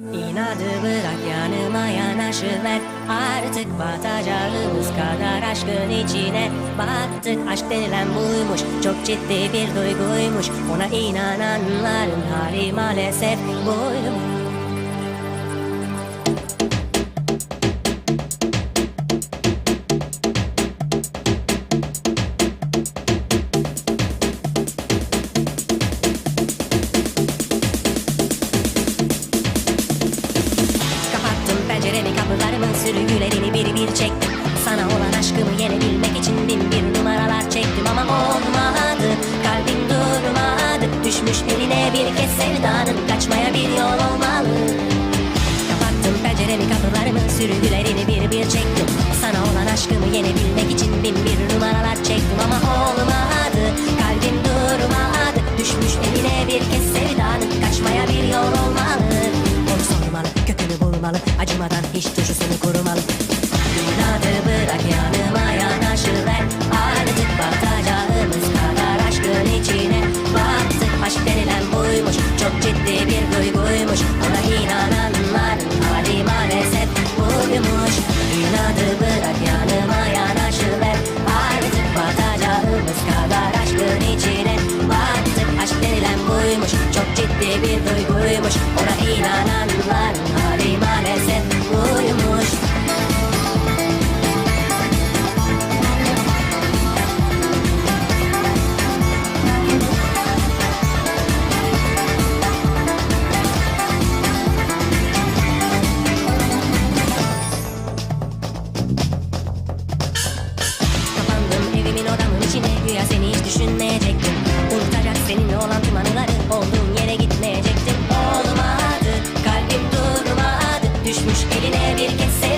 İnadı bırak yanıma yanaşıver Artık batacağımız kadar aşkın içine. Battık aşk denilen buymuş Çok ciddi bir duyguymuş. Ona inananların hali maalesef buymuş penceremi kapılarımın sürgülerini bir bir çektim. Sana olan aşkımı yenebilmek için bin bir numaralar çektim. Ama olmadı kalbim durmadı. Düşmüş eline bir kez sevdanın kaçmaya bir yol olmalı. Kapattım penceremi kapılarımın sürgülerini bir bir çektim. Sana olan aşkımı yenebilmek için bin bir numaralar çektim. Ama olmadı kalbim durmadı. Düşmüş eline bir kez sevdanın kaçmaya bir yol olmalı korumalı Acımadan hiç tuşusunu korumalı. Günahı bırak yanıma yanaşıver Artık batacağımız kadar aşkın içine. Battık aşk denilen buymuş. Çok ciddi bir duyguymuş. boyunca seni hiç düşünmeyecektim. Unutacak seninle olan tüm anıları Olduğum yere gitmeyecektim. Olmadı kalbim durmadı Düşmüş eline bir kez